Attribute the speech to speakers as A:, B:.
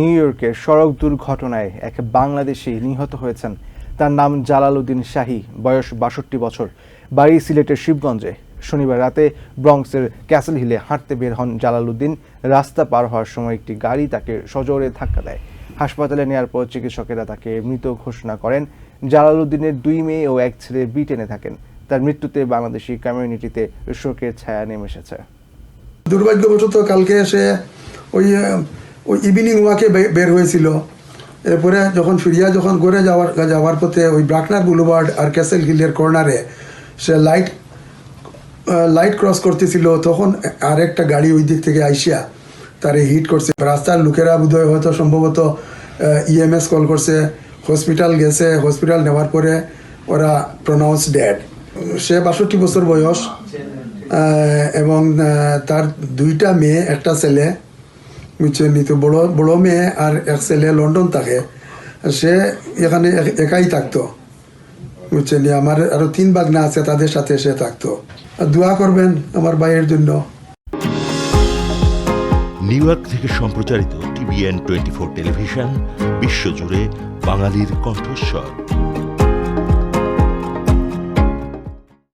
A: New ইয়র্কের সড়ক দুর্ঘটনায় এক বাংলাদেশি নিহত হয়েছেন। তার নাম জালালউদ্দিন শাহী, বয়স বাষট্টি বছর। বাড়ি সিলেটের শিবগঞ্জে। শনিবার রাতে ব্রঙ্কসের ক্যাসেল হিলে হাঁটতে বের হন জালালউদ্দিন। রাস্তা পার হওয়ার সময় একটি গাড়ি তাকে সজোরে ধাক্কা দেয়। হাসপাতালে নেওয়ার পর চিকিৎসকেরা তাকে মৃত ঘোষণা করেন। জালালউদ্দিনের দুই মেয়ে ও এক ছেলে ব্রিটেনে থাকেন। তার মৃত্যুতে বাংলাদেশি কমিউনিটিতে শোকের ছায়া নেমে এসেছে।
B: দুর্ভাগ্যবশত কালকে এসে ওই ওই ইভিনিং ওয়াকে বের হয়েছিল। এরপরে যখন ফিরিয়া যখন ঘুরে যাওয়ার যাওয়ার পথে ওই ব্রাকনার বুলুবার্ড আর ক্যাসেল হিলের কর্নারে সে লাইট লাইট ক্রস করতেছিল, তখন আরেকটা গাড়ি ওই দিক থেকে আইসিয়া তারে হিট করছে। রাস্তার লোকেরা বোধহয় হয়তো সম্ভবত ইএমএস কল করছে হসপিটাল গেছে হসপিটাল নেওয়ার পরে ওরা প্রনাউন্স ড্যাড সে বাষট্টি বছর বয়স এবং তার দুইটা মেয়ে, একটা ছেলে বুঝছেন নি বড় বড় মেয়ে আর এক ছেলে লন্ডন থাকে। সে এখানে একাই থাকতো। বুঝছেন আমার আরও তিন বাগনা আছে, তাদের সাথে সে থাকতো। আর দোয়া করবেন আমার ভাইয়ের জন্য।
C: নিউ ইয়র্ক থেকে সম্প্রচারিত টিভিএন টোয়েন্টি ফোর টেলিভিশন, বিশ্বজুড়ে বাঙালির কণ্ঠস্বর।